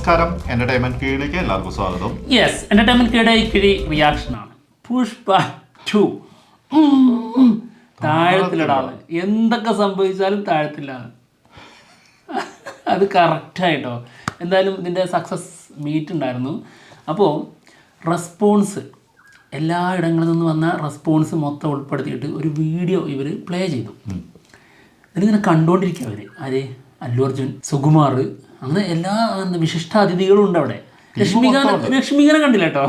നമസ്കാരം. എന്റർടൈൻമെന്റ് കീഴിലേക്ക് എല്ലാവർക്കും സ്വാഗതം. യെസ് എന്റർടൈൻമെന്റ് കിടെ കിഴി റിയാക്ഷൻ ആണ്. പുഷ്പ ടു താഴത്തിലിടാണ് എന്തൊക്കെ സംഭവിച്ചാലും താഴത്തിലാണ് അത് കറക്റ്റായിട്ടോ എന്തായാലും ഇതിന്റെ സക്സസ് മീറ്റ് ഉണ്ടായിരുന്നു. അപ്പോൾ റെസ്പോൺസ് എല്ലാ ഇടങ്ങളിൽ നിന്ന് വന്ന റെസ്പോൺസ് മൊത്തം ഉൾപ്പെടുത്തിയിട്ട് ഒരു വീഡിയോ ഇവർ പ്ലേ ചെയ്തു. ഇതിലിങ്ങനെ കണ്ടുകൊണ്ടിരിക്കുക അവർ ആര്? അല്ലു അർജുൻ സുകുമാർ അങ്ങനെ എല്ലാ വിശിഷ്ട അതിഥികളും ഉണ്ട് അവിടെ. ലക്ഷ്മികാന ലക്ഷ്മികനെ കണ്ടില്ല കേട്ടോ?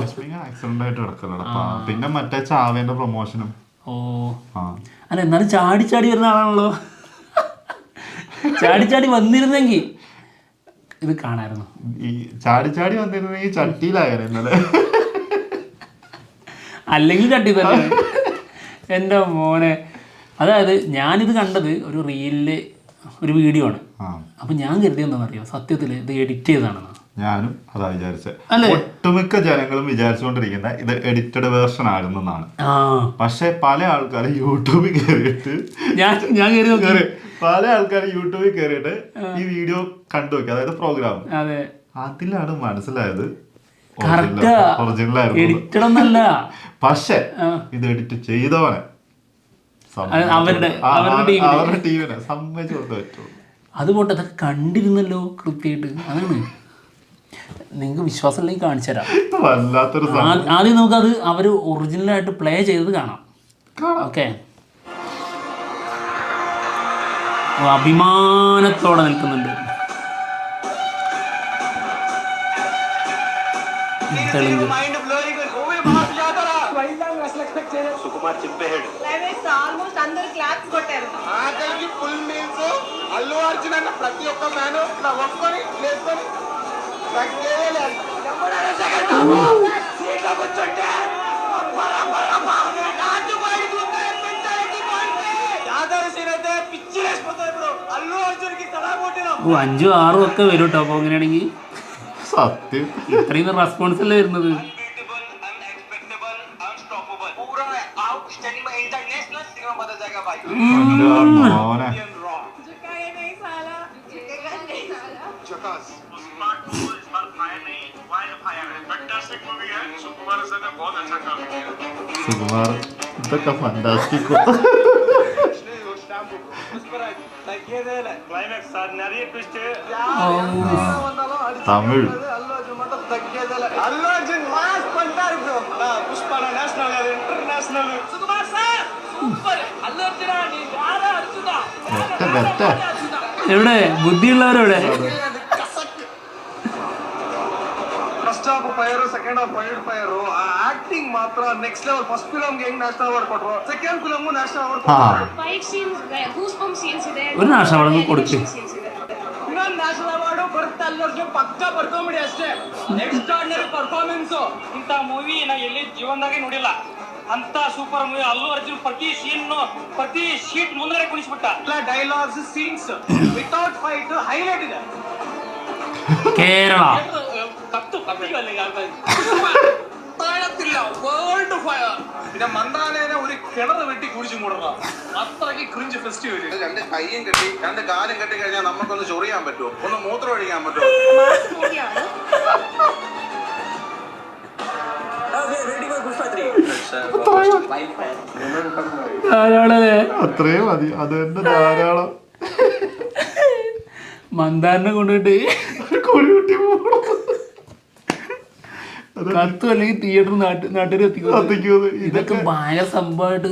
ആക്സിഡന്റ് ആയിട്ട് കിടക്കലടാ പിന്നെ മറ്റേ ചാവേന്റെ പ്രൊമോഷനും ഓ. അല്ല എന്നാലും ചാടി ചാടി വരുന്ന ആളാണല്ലോ. ചാടി ചാടി വന്നിരുന്നെങ്കിൽ ഇത് കാണായിരുന്നു. ഈ ചാടി ചാടി വന്നിരുന്നെങ്കിൽ ചട്ടിയിലായാലും ഇന്നലെ. അല്ലെങ്കിൽ ചട്ടി തന്നെ എന്റെ മോനെ. അതായത് ഞാനിത് കണ്ടത് ഒരു റീലിൽ ഒരു വീഡിയോ ആണ്. അപ്പൊ ഞാൻ കരുതി എന്താണെന്നറിയോ? സത്യത്തിൽ ഇത് എഡിറ്റ് ചെയ്തതാണെന്ന് ഞാനും അതാ വിചാരിച്ചത്? ഒട്ടുമിക്ക ജനങ്ങളും വിചാരിച്ചുകൊണ്ടിരിക്കുന്ന ഇത് എഡിറ്റഡ് വേർഷൻ ആയിരുന്നെന്നാണ്. ആ. പക്ഷെ പല ആൾക്കാർ യൂട്യൂബിൽ കയറിയിട്ട് ഞാൻ ഞാൻ കയറി പല ആൾക്കാരും യൂട്യൂബിൽ കയറിയിട്ട് ഈ വീഡിയോ കണ്ടു നോക്കി. അതായത് പ്രോഗ്രാം അതെ. അതിലാണ് മനസ്സിലായത് ഒറിജിനൽ ആയിരുന്നു. പക്ഷെ ഇത് എഡിറ്റ് ചെയ്തവനെ അവരുടെ- ആ, അവരുടെ ആ, ടീമിന്. അവരുടെ ടീമിനെ സമ്മതിച്ചു കൊടുത്തേ പറ്റുള്ളൂ അത് അതൊക്കെ കണ്ടിരുന്നല്ലോ കൃത്യമായിട്ട്. അതാണ്. നിങ്ങൾക്ക് വിശ്വാസം ഇല്ലെങ്കിൽ കാണിച്ചു തരാം. ആദ്യം നമുക്കത് അവർ ഒറിജിനലായിട്ട് പ്ലേ ചെയ്തത് കാണാം. കാണാം. ഓക്കെ അഭിമാനത്തോടെ നിൽക്കുന്നുണ്ട്. തെലുങ്ക് సుకుమార్ చింపేహాడు క్లైమాక్స్ ఆల్మోస్ట్ అందరు క్లాప్స్ కొట్టారు ఆఖరికి ఫుల్ మీల్స్ అల్లు అర్జున్ అన్న ప్రతి ఒక్క ఫ్యాన్ ఇట్లా ఒక్కొని లేసుకొని తగ్గేదే ఎవరైనా సెకండ్ సీట్లో కూర్చుంటే జాతర సీన్ అయితే పిచ్చి లేసిపోతుంది ఇప్పుడు అల్లు అర్జున్ కి తలా కొట్టినాం ഓ അഞ്ചും ആറും ഒക്കെ വരും കേട്ടോ അപ്പോൾ അങ്ങനെയാണെങ്കിൽ സത്യം ഇത്രയും റെസ്പോൺസ് അല്ലേ വരുന്നത് Pandamora. सुकुमार द का फंटास्टिक होता तमिल ಅಲ್ಲೋ ಜಿ ಮಾಸ್ ಪಂಟಾರ್ ಬ್ರೋ ಪುಷ್ಪನ ನ್ಯಾಷನಲ್ ಇಂಟರ್ನ್ಯಾಷನಲ್ ಸುಕುಮಾರ್ എവിടെ ബുദ്ധിയുള്ളവരെവിടെ first half fire second half fire fire ಆ ಆಕ್ಟಿಂಗ್ ಮಾತ್ರ ನೆಕ್ಸ್ಟ್ ಲೆವೆಲ್ ಫಸ್ಟ್ ಫಿಲಮ್ ಹೆಂಗ್ ನ್ಯಾಷನಲ್ ಅವಾರ್ಡ್ ಕೊಟ್ರು ಸೆಕೆಂಡ್ ಫಿಲಮ್ ನ್ಯಾಷನಲ್ ಅವಾರ್ಡ್ ആ fight scenes goosebump scenes ಇದೆ ഒരു നാശം അവിടെ നിന്ന് കൊടുക്ക് scenes ಇದೆ ಇನ್ನೊಂದು ನ್ಯಾಷನಲ್ ಅವಾರ್ಡ್ ಬರುತ್ತೆ ಅಲ್ಲು ಅರ್ಜುನ್ ಪಕ್ಕ ಬರ್ಕೊಂಬಿಡಿ ಅಷ್ಟೇ ಎಕ್ಸ್ಟ್ರಾರ್ಡಿನರಿ ಪರ್ಫಾರ್ಮೆನ್ಸ್ ಇಂಥ ಮೂವಿ ನಾ ಎಲ್ಲಿ ಜೀವನದಾಗೆ ನೋಡಿಲ್ಲ ಅಂತ ಸೂಪರ್ ಮೂವಿ ಅಲ್ಲು ಅರ್ಜುನ್ ಪ್ರತಿ ಸೀನ್ ಪ್ರತಿ ಶೀಟ್ ಮುಂದೆ ಕುಣಿಸ್ಬಿಟ್ಟ ಎಲ್ಲ dialogues scenes without fight highlight ಇದೆ കേരള ಕತ್ತು ಕತ್ತಿಗೆ ಅಲ್ಲಿಗೆ ಆಗ್ತಾ ಇದೆ താഴത്തില്ല വേൾഡ് ഫയർ പിന്നെ മന്ദാനേനെ ഒരു കിണർ വെട്ടി കുടിച്ചു മൂടണം അത്രയ്ക്ക് ക്രിഞ്ച് ഫെസ്റ്റിവൽ രണ്ട് കൈയും കെട്ടി രണ്ട് കാലും കെട്ടി കഴിഞ്ഞാൽ നമുക്കൊന്ന് ചൊറിയാൻ പറ്റുമോ ഒന്ന് മൂത്രം ഒഴിക്കാൻ പറ്റുമോ ധാരാളല്ലേ അത്രയും മതി. അത് തന്നെ ധാരാളം. മന്ദാറിനെ കൊണ്ടുപോയിട്ട് കൊടികുട്ടി കത്തും അല്ലെങ്കിൽ തിയേറ്റർ നാട്ട് നാട്ടുകാർ എത്തിക്കും കത്തിക്കുന്നത് ഇതൊക്കെ ഭയങ്കര സംഭവമായിട്ട്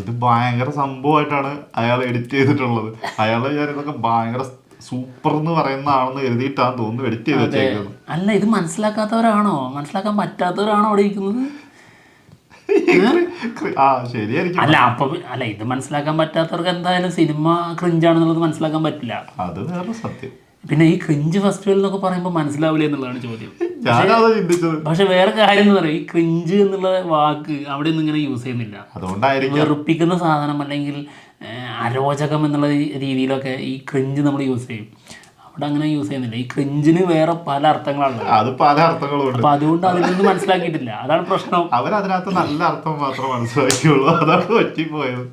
ഇത് ഭയങ്കര സംഭവമായിട്ടാണ് അയാൾ എഡിറ്റ് ചെയ്തിട്ടുള്ളത്. അയാൾ ഞാൻ ഇതൊക്കെ ഭയങ്കര സൂപ്പർ എന്ന് പറയുന്നതാണെന്ന് കരുതിയിട്ടാണ് തോന്നുന്നു എഡിറ്റ് ചെയ്ത് വെച്ചേക്കുന്നത്. അല്ല ഇത് മനസ്സിലാക്കാത്തവരാണോ? മനസ്സിലാക്കാൻ പറ്റാത്തവരാണോ അവിടെ ഇരിക്കുന്നത്? ആ ശരിയായിരിക്കും. അല്ല അപ്പൊ അല്ല ഇത് മനസ്സിലാക്കാൻ പറ്റാത്തവർക്ക് എന്തായാലും സിനിമ ക്രിഞ്ചാണെന്നുള്ളത് മനസ്സിലാക്കാൻ പറ്റില്ല. അത് സത്യം. പിന്നെ ഈ ക്രിഞ്ച് ഫെസ്റ്റിവൽ എന്നൊക്കെ പറയുമ്പോൾ മനസ്സിലാവില്ല എന്നുള്ളതാണ് ചോദ്യം. പക്ഷെ വേറെ കാര്യം എന്ന് പറയും ഈ ക്രിഞ്ച് എന്നുള്ള വാക്ക് അവിടെ ഒന്നും ഇങ്ങനെ യൂസ് ചെയ്യുന്നില്ല. അതുകൊണ്ടായിരിക്കും. വെറുപ്പിക്കുന്ന സാധനം അല്ലെങ്കിൽ അരോചകം എന്നുള്ള രീതിയിലൊക്കെ ഈ ക്രിഞ്ച് നമ്മൾ യൂസ് ചെയ്യും. അവിടെ അങ്ങനെ യൂസ് ചെയ്യുന്നില്ല. ഈ ക്രിഞ്ചിന് വേറെ പല അർത്ഥങ്ങളാണ് അത് പല അർത്ഥങ്ങളുണ്ട്. അപ്പൊ അതുകൊണ്ട് അതിൽ നിന്ന് മനസ്സിലാക്കിയിട്ടില്ല. അതാണ് പ്രശ്നം. അവർ അവരതിനകത്ത് നല്ല അർത്ഥം മാത്രമേ മനസ്സിലാക്കിയുള്ളൂ. അതാണ് പറ്റിപ്പോയത്.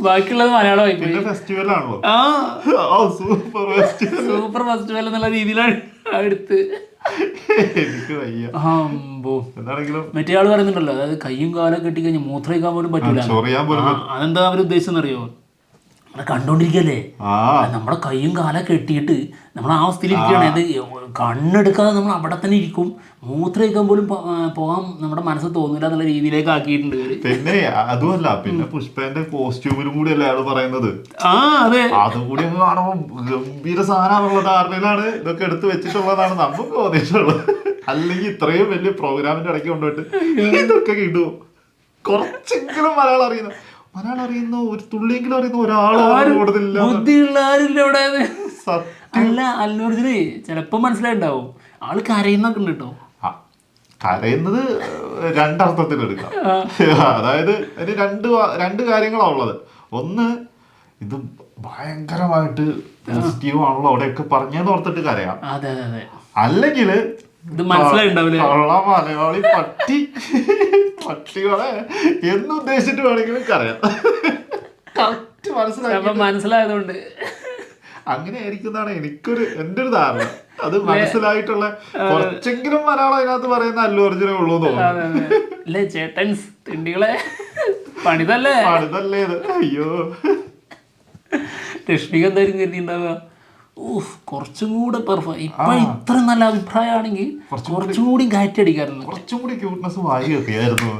ബാക്കിയുള്ളത് മലയാളമായി ഫെസ്റ്റിവൽ ആണല്ലോ. സൂപ്പർ ഫെസ്റ്റിവൽ സൂപ്പർ ഫെസ്റ്റിവൽ എന്നുള്ള രീതിയിലാണ് എടുത്ത്. എനിക്ക് വയ്യ. അമ്പോ. എന്താണെങ്കിലും മറ്റേ ആൾ പറയുന്നുണ്ടല്ലോ അതായത് കയ്യും കാലൊക്കെ കെട്ടിക്കഴിഞ്ഞാൽ മൂത്രയിക്കാൻ പോലും പറ്റൂല. ചൊറിയാൻ പോലും ആ, അതെന്താ അവർ ഉദ്ദേശിച്ചെന്നറിയോ നമ്മളെ കണ്ടോണ്ടിരിക്കല്ലേ? നമ്മുടെ കൈയും കാല കെട്ടിയിട്ട് നമ്മൾ ആ അവസ്ഥയിൽ ഇരിക്കുകയാണ് അത് കണ്ണെടുക്കാതെ നമ്മൾ അവിടെ തന്നെ ഇരിക്കും. മൂത്രയിക്കാൻ പോലും പോകാൻ നമ്മുടെ മനസ്സ് തോന്നില്ല എന്നുള്ള രീതിയിലേക്ക് ആക്കിയിട്ടുണ്ട് പിന്നെ അതുമല്ല പിന്നെ പുഷ്പന്റെ കോസ്റ്റ്യൂമിലും കൂടി അല്ലേ അയാൾ പറയുന്നത്. ആ അതെ. അതും കൂടി കാണുമ്പോൾ കാണുമ്പോ ഗംഭീര സാധനമാണുള്ള ധാരണയിലാണ്. ഇതൊക്കെ എടുത്ത് വെച്ചിട്ടുള്ളതാണ് നമുക്ക് തോന്നിയിട്ടുള്ളത്. അല്ലെങ്കിൽ ഇത്രയും വലിയ പ്രോഗ്രാമിന്റെ ഇടയ്ക്ക് കൊണ്ടുപോയിട്ട് ഇതൊക്കെ കിട്ടുമോ കുറച്ചെങ്കിലും മലയാളം അറിയുന്ന. മലയാളം അറിയുന്ന ഒരു തുള്ളിയെങ്കിലും അറിയുന്ന ഒരാളും കൂടുതലില്ല ബുദ്ധിയുള്ള ആരില്ല ഇവിടെ? അല്ല അല്ലൂർജിന് ചിലപ്പോ മനസ്സിലായിണ്ടാവും. ആൾ കരയുന്നൊക്കെ ഉണ്ട് കേട്ടോ. കരയുന്നത് രണ്ടർത്ഥത്തിൽ എടുക്കാം. അതായത് അതിന് രണ്ട് രണ്ട് കാര്യങ്ങളാണ് ഉള്ളത്. ഒന്ന് ഇത് ഭയങ്കരമായിട്ട് പോസിറ്റീവ് ആണല്ലോ അവിടെയൊക്കെ പറഞ്ഞെന്ന് ഓർത്തിട്ട് കരയാം. അല്ലെങ്കിൽ ഇത് മനസ്സിലായിണ്ടാവില്ലേ? മലയാളി പട്ടി. പട്ടികളെ എന്നുദ്ദേശിച്ചിട്ട് വേണമെങ്കിലും കറിയാം കറക്റ്റ് മനസ്സിലായി മനസ്സിലായതുകൊണ്ട്. അങ്ങനെ ആയിരിക്കുന്നതാണ് എനിക്കൊരു എന്റെ ഒരു ധാരണ. അത് മനസ്സിലായിട്ടുള്ള കുറച്ചെങ്കിലും മലയാളം അതിനകത്ത് പറയുന്ന അല്ലു അർജുനേ ഉള്ളൂ തോന്നുന്നു. ചേട്ടൻസ് തിണ്ടികളെ? പണിതല്ലേ? പണിതല്ലേ അയ്യോ. രശ്മിക കരുതിണ്ടാവുക ഊഹ് കുറച്ചും കൂടെ പെർഫോം ഇപ്പൊ ഇത്ര നല്ല അഭിപ്രായമാണെങ്കിൽ കുറച്ചും കൂടി കയറ്റടിക്കായിരുന്നു കുറച്ചും കൂടി ക്യൂട്ട്നെസ് വായി എത്തിയായിരുന്നു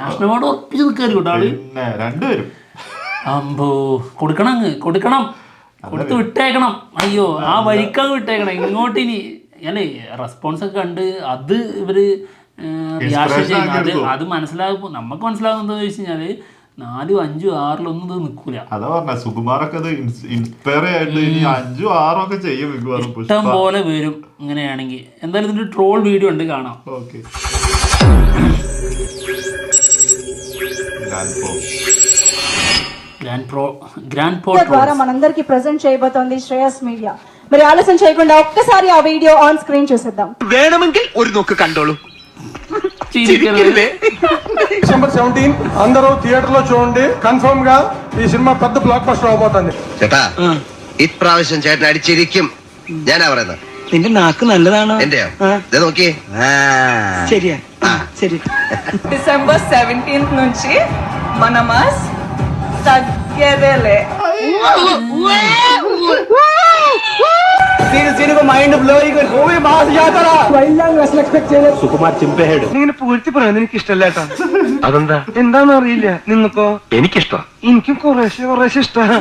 നാഷണൽ അവാർഡ് ഉറപ്പിച്ച് നിൽക്കാറ് കേട്ടോ രണ്ടുപേരും. അമ്പോ കൊടുക്കണം അങ്ങ് കൊടുക്കണം. കൊടുത്ത് വിട്ടേക്കണം. അയ്യോ ആ വഴിക്കങ്ങ് വിട്ടേക്കണം. ഇങ്ങോട്ട് ഇനി അല്ലേ റെസ്പോൺസ് ഒക്കെ കണ്ട് അത് ഇവർ റിയാക്ഷൻ Inspiration അത് മനസ്സിലാകുമ്പോൾ നമുക്ക് മനസ്സിലാകുന്നത് എന്താ വെച്ച് കഴിഞ്ഞാൽ നാലും അഞ്ചും ആറിലൊന്നും ഇത് നിൽക്കൂല അതാ പറഞ്ഞ സുകുമാരൊക്കെ അത് ഇൻസ്പയർ ആയിട്ട് ഇനി അഞ്ചും ആറും ഒക്കെ ചെയ്യും മിക്കവാറും ഇഷ്ടം പുഷ്പ പോലെ വരും ഇങ്ങനെയാണെങ്കിൽ എന്തായാലും ഇതിന്റെ ട്രോൾ വീഡിയോ ഉണ്ട് കാണാം okay grand pro grand pro ద్వారా మనందరికి ప్రజెంట్ చేయబోతోంది శ్రేయస్ మీడియా మరి ఆలస్యం చేయకుండా ఒక్కసారి ఆ వీడియో ఆన్ స్క్రీన్ చూసేద్దాం വേണമെങ്കിൽ ഒരു നോക്ക് കണ്ടോളൂ ചിരിക്കരുത് డిసెంబర్ సెవెంటీన్ అందరూ థియేటర్ లో చూడండి కన్ఫర్మ్ గా ఈ సినిమా పెద్ద బ్లాక్ బస్టర్ అవబోతుంది ചേട്ടാ ഇപ്രാവശ്യം ചേട്ടൻ അടിച്ചിരിക്കും ഞാനാ പറയുന്നത് നിന്റെ നാക്ക് നല്ലതാണോ എന്റെയോ ദേ നോക്കിയേ ആ. ശരിയാ ശരി డిసెంబర్ సెవెంటీన్త్ నుంచి మన మాస్ తగ్గేదేలే మైండ్ బ్లోయింగ్ మూవీ మాస్ జాతర ഇങ്ങനെ പൂഴ്ത്തി പറയുന്നത് എനിക്ക് ഇഷ്ടമല്ല അതെന്താ എന്താന്ന് അറിയില്ല നിങ്ങൾക്കോ എനിക്കിഷ്ടം എനിക്കും കുറേശ്ശെ കുറേശ്ശെ ഇഷ്ടമാണ്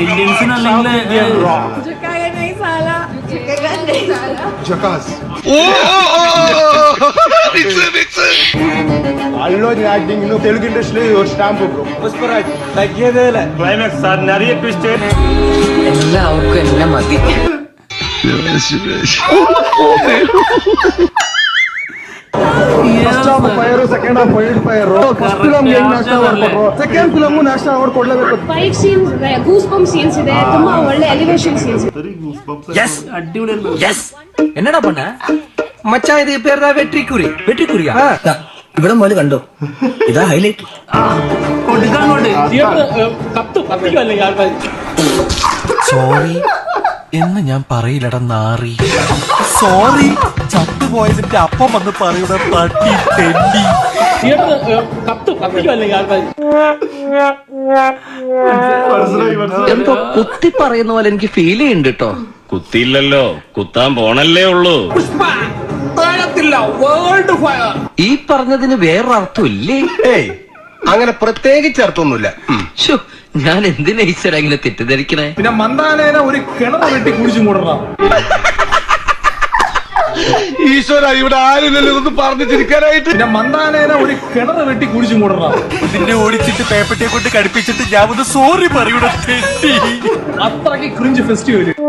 ഇന്ത്യൻസിന് அல்லோஜி ஆக்டிங் இன்னும் தெலுங்கு இண்டஸ்ட்ரியில ஒரு ஸ்டாம்ப் விட்டுரும் புஷ்பராஜ் தக்கியதே இல்ல கிளைமேக்ஸ் சார் நிறைய ட்விஸ்ட் எல்லாம் அவருக்கும் என்ன மதி first half fire second half wild fire first film ಹೆಂಗ್ ನಾಷ್ಟ ಮಾಡ್ಕೊಟ್ರು ಸೆಕೆಂಡ್ ಫಿಲಮ್ ನಾಷ್ಟ ಮಾಡ್ಕೊಡ್ಲೇಬೇಕು ಫೈಟ್ ಸೀನ್ಸ್ ಇದೆ ಗೂಸ್ ಬಂಪ್ ಸೀನ್ಸ್ ಇದೆ ತುಂಬಾ ಒಳ್ಳೆ ಎಲಿವೇಶನ್ ಸೀನ್ಸ್ ಇದೆ ಎಸ್ ಅಡ್ಡಿ ಎಸ್ ಎನ್ನಡ ಬಣ್ಣ മച്ചാ ഇത് പേരാ വെട്ടിക്കുറി. വെട്രിക്കുരിയാ ഇവിടെ മുതൽ കണ്ടോ? ഇതാ ഹൈലൈറ്റ് സോറി എന്ന് ഞാൻ പറയില്ലട നാറി. സോറി ചത്തുപോയതിന്റെ അപ്പം വന്ന് പറയുടെ പട്ടി തെണ്ടി. എന്തോ കുത്തി പറയുന്ന പോലെ എനിക്ക് ഫീൽ ചെയ്യുന്നുണ്ട് കേട്ടോ കുത്തിയില്ലല്ലോ. കുത്താൻ പോണല്ലേ ഉള്ളൂ. ഈ പറഞ്ഞതിന് വേറൊരർത്ഥമില്ലേ? ഏയ് അങ്ങനെ പ്രത്യേകിച്ച് അർത്ഥമൊന്നുമില്ല. ശ്ശോ, ഞാൻ എന്തിനാ ഈശ്വര ഇങ്ങനെ തെറ്റിദ്ധരിക്കണേ? പിന്നെ മന്ദാലേന ഒരു കിണർ വെട്ടി കുടിച്ചു മൂടണം ഈശ്വര ഇവിടെ ആരുമില്ലല്ലോ ഇതൊന്നും പറഞ്ഞു ചിരിക്കാനായിട്ട്. പിന്നെ മന്ദാലേന ഒരു കിണർ വെട്ടി കുടിച്ചു മൂടണം പിന്നെ ഓടിച്ചിട്ട് പേപ്പട്ടിയെ കൊണ്ട് കടുപ്പിച്ചിട്ട് ഞാൻ ഒന്ന് സോറി പറയൂടെ തെറ്റി. അത്രയ്ക്ക് ക്രിഞ്ച് ഫെസ്റ്റിവൽ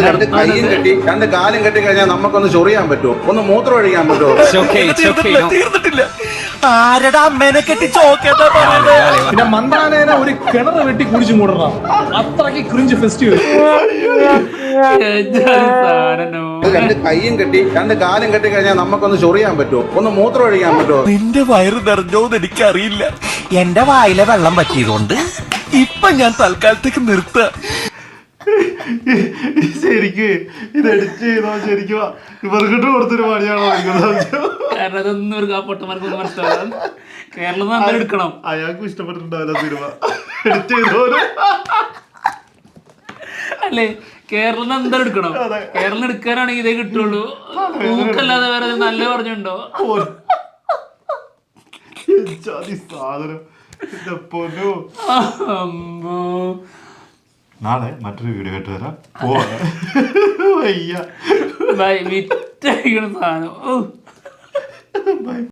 രണ്ട് കൈയും കെട്ടി രണ്ട് കാലും കെട്ടി കഴിഞ്ഞാൽ നമുക്കൊന്ന് ചൊറിയാൻ പറ്റുമോ? ഒന്ന് മൂത്രം ഒഴിക്കാൻ പറ്റുമോ? തീർന്നിട്ടില്ല ആരടാ മെനക്കെട്ടി കെട്ടി ചോക്കേട്ടാ പിന്നെ മന്ദാനേന ഒരു കിണർ വെട്ടി കുടിച്ചു മൂടണം? അത്രയ്ക്ക് ക്രിഞ്ച് ഫെസ്റ്റിവൽ രണ്ട് കൈയും കെട്ടി രണ്ട് കാലും കെട്ടി കഴിഞ്ഞാൽ നമുക്കൊന്ന് ചൊറിയാൻ പറ്റുമോ? ഒന്ന് മൂത്രം ഒഴിക്കാൻ പറ്റുമോ? നിന്റെ വയറ് നിറഞ്ഞോന്ന് എനിക്കറിയില്ല. എന്റെ വായിലെ വെള്ളം പറ്റിയതുകൊണ്ട് ഇപ്പൊ ഞാൻ തൽക്കാലത്തേക്ക് നിർത്തുക ശരിക്ക് ഇത് എഡിറ്റ് ചെയ്തോ ശരിക്കും ഇവർക്കിട്ട് കൊടുത്തൊരു പണിയാണ്. കാരണം അതൊന്നും ഒരു പൊട്ടന്മാർക്കൊന്നും മനസ്സിലാവും കേരളം നമ്മൾ എടുക്കണം. അയാൾക്കും ഇഷ്ടപ്പെട്ടിട്ടുണ്ടാവില്ല സിനിമ. എഡിറ്റ് ചെയ്തോര് അല്ലേ? കേരളം എന്തായാലും എടുക്കണം. കേരളം എടുക്കാനാണെങ്കിൽ ഇതേ കിട്ടുള്ളൂ. ഊക്കല്ലാതെ വേറെ നല്ല പറഞ്ഞുണ്ടോ ജാതി സാധനം. പൊന്നോ അമ്പോ നാളെ മറ്റൊരു വീഡിയോ ആയിട്ട് വരാം. പോവാ. ബൈ വിറ്റഴിക്കണ സാധനം. ബൈ.